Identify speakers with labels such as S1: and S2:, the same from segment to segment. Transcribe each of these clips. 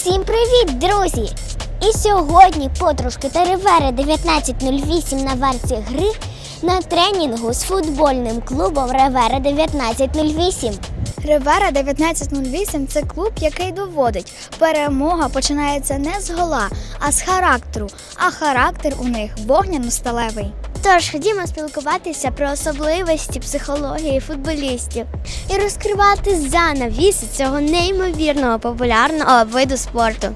S1: Всім привіт, друзі! І сьогодні подружки та Ривера 1908 на варці гри на тренінгу з футбольним клубом Ревера 1908.
S2: Ривера 1908 це клуб, який доводить, перемога починається не з гола, а з характеру. А характер у них вогняно-сталевий.
S1: Тож ходімо спілкуватися про особливості психології футболістів і розкривати занавіси цього неймовірного популярного виду спорту.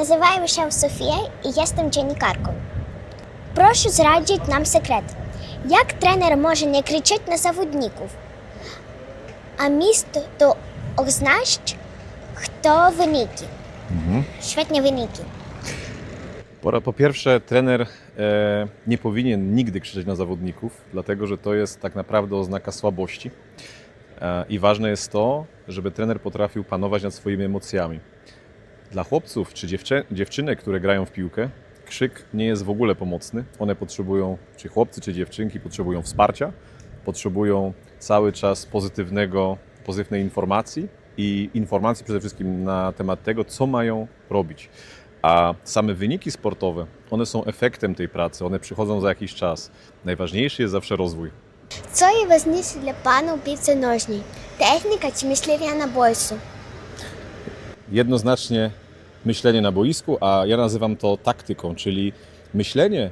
S1: Nazywam się Sofia i jestem dziennikarką. Proszę zdradzić nam sekret. Jak trener może nie krzyczeć na zawodników? A misto to oznaczyć, kto wyniki. Świetnie wyniki.
S3: Po, po pierwsze, trener e, nie powinien nigdy krzyczeć na zawodników, dlatego że to jest tak naprawdę oznaka słabości. E, I ważne jest to, żeby trener potrafił panować nad swoimi emocjami. Dla chłopców czy dziewczynek, które grają w piłkę, krzyk nie jest w ogóle pomocny. One potrzebują, czy chłopcy, czy dziewczynki potrzebują wsparcia, potrzebują cały czas pozytywnego, pozytywnej informacji i informacji przede wszystkim na temat tego, co mają robić. A same wyniki sportowe, one są efektem tej pracy, one przychodzą za jakiś czas. Najważniejszy jest zawsze rozwój.
S1: Co jest ważniejsze dla Pana w piłce nożnej? Technika czy myślenie na boisku?
S3: Jednoznacznie myślenie na boisku, a ja nazywam to taktyką, czyli myślenie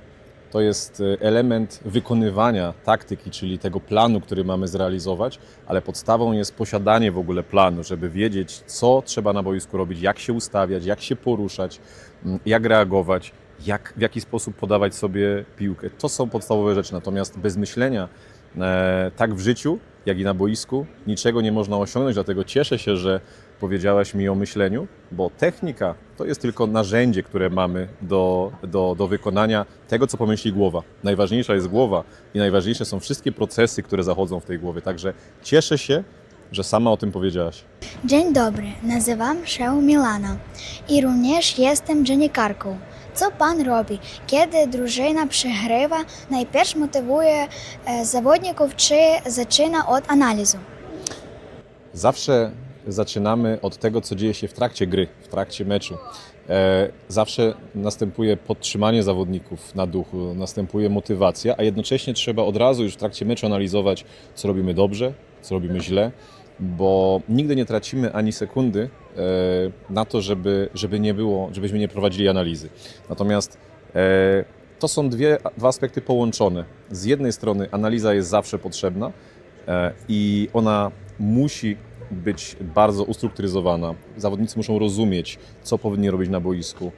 S3: to jest e, element wykonywania taktyki, czyli tego planu, który mamy zrealizować, ale podstawą jest posiadanie w ogóle planu, żeby wiedzieć, co trzeba na boisku robić, jak się ustawiać, jak się poruszać, m, jak reagować, jak, w jaki sposób podawać sobie piłkę. To są podstawowe rzeczy, natomiast bez myślenia tak w życiu, jak i na boisku niczego nie można osiągnąć, dlatego cieszę się, że powiedziałaś mi o myśleniu, bo technika to jest tylko narzędzie, które mamy do, do, do wykonania tego, co pomyśli głowa. Najważniejsza jest głowa i najważniejsze są wszystkie procesy, które zachodzą w tej głowie. Także cieszę się, że sama o tym powiedziałaś.
S2: Dzień dobry, nazywam się Milana i również jestem dziennikarką. Co pan robi, kiedy drużyna przegrywa? Najpierw motywuje e, zawodników czy zaczyna od analizu?
S3: Zawsze zaczynamy od tego, co dzieje się w trakcie gry, w trakcie meczu. E, Zawsze następuje podtrzymanie zawodników na duchu, następuje motywacja, a jednocześnie trzeba od razu już w trakcie meczu analizować, co robimy dobrze, co robimy źle, bo nigdy nie tracimy ani sekundy e, na to, żeby, żeby nie było, żebyśmy nie prowadzili analizy. Natomiast e, to są dwie, dwa aspekty połączone. Z jednej strony analiza jest zawsze potrzebna e, i ona musi być bardzo ustrukturyzowana. Zawodnicy muszą rozumieć, co powinni robić na boisku,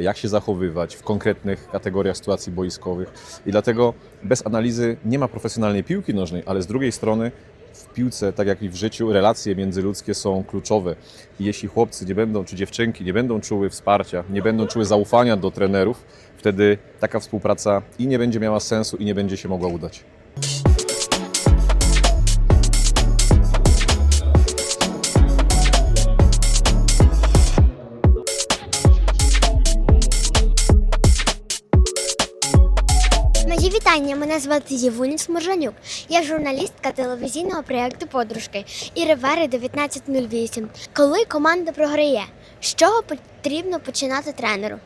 S3: jak się zachowywać w konkretnych kategoriach sytuacji boiskowych. I dlatego bez analizy nie ma profesjonalnej piłki nożnej, ale z drugiej strony w piłce, tak jak i w życiu, relacje międzyludzkie są kluczowe. I jeśli chłopcy nie będą, czy dziewczynki nie będą czuły wsparcia, nie będą czuły zaufania do trenerów, wtedy taka współpraca i nie będzie miała sensu, i nie będzie się mogła udać.
S1: Мої вітання. Мене звати Євуні Сморжанюк. Я журналістка телевізійного проєкту Подружки і Ривери 1908. Коли команда програє, з чого потрібно починати тренеру?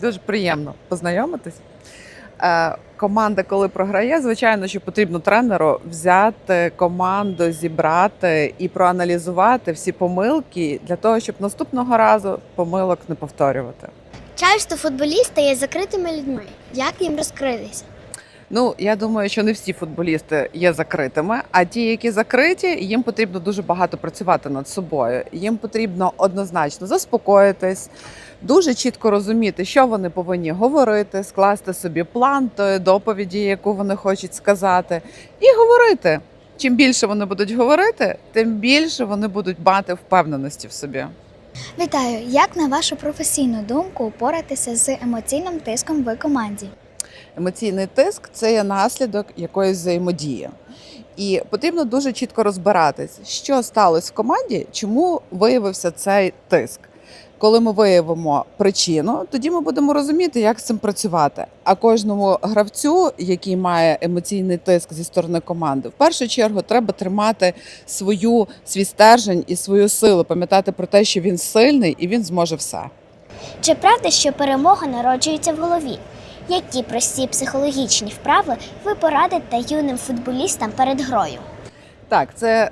S4: Дуже приємно познайомитись. Е, Команда, коли програє, звичайно, що потрібно тренеру взяти команду, зібрати і проаналізувати всі помилки для того, щоб наступного разу помилок не повторювати.
S1: Часто футболісти є закритими людьми. Як їм розкритися?
S4: Ну, я думаю, що не всі футболісти є закритими, а ті, які закриті, їм потрібно дуже багато працювати над собою. Їм потрібно однозначно заспокоїтись, дуже чітко розуміти, що вони повинні говорити, скласти собі план тої доповіді, яку вони хочуть сказати, і говорити. Чим більше вони будуть говорити, тим більше вони будуть мати впевненості в собі.
S2: Вітаю! Як на вашу професійну думку упоратися з емоційним тиском в команді?
S4: Емоційний тиск це є наслідок якоїсь взаємодії. І потрібно дуже чітко розбиратись, що сталося в команді, чому виявився цей тиск. Коли ми виявимо причину, тоді ми будемо розуміти, як з цим працювати. А кожному гравцю, який має емоційний тиск зі сторони команди, в першу чергу треба тримати свою свій стержень і свою силу, пам'ятати про те, що він сильний і він зможе все.
S5: Чи правда, що перемога народжується в голові? Які прості психологічні вправи ви порадите юним футболістам перед грою?
S4: Так, це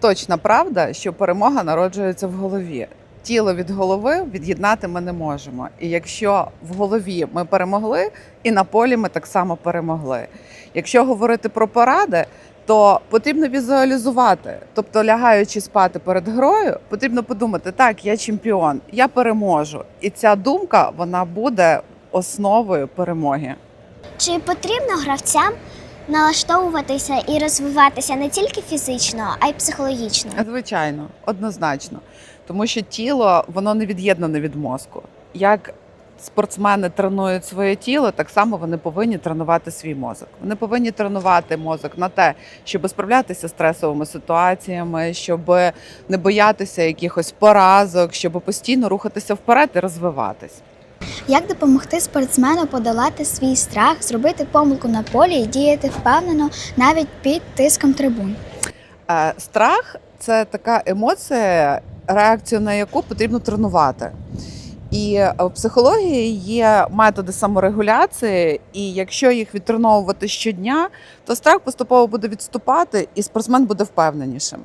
S4: точна правда, що перемога народжується в голові. Тіло від голови від'єднати ми не можемо. І якщо в голові ми перемогли, і на полі ми так само перемогли. Якщо говорити про поради, то потрібно візуалізувати. Тобто, лягаючи спати перед грою, потрібно подумати: так, я чемпіон, я переможу. І ця думка вона буде основою перемоги.
S5: Чи потрібно гравцям налаштовуватися і розвиватися не тільки фізично, а й психологічно?
S4: Звичайно, однозначно. Тому що тіло воно не від'єднане від мозку. Як спортсмени тренують своє тіло, так само вони повинні тренувати свій мозок. Вони повинні тренувати мозок на те, щоб справлятися з стресовими ситуаціями, щоб не боятися якихось поразок, щоб постійно рухатися вперед і розвиватись.
S2: Як допомогти спортсмену подолати свій страх, зробити помилку на полі і діяти впевнено навіть під тиском трибун?
S4: Е, Страх це така емоція, реакцію на яку потрібно тренувати. І е, в психології є методи саморегуляції, і якщо їх відтреновувати щодня, то страх поступово буде відступати, і спортсмен буде впевненішим.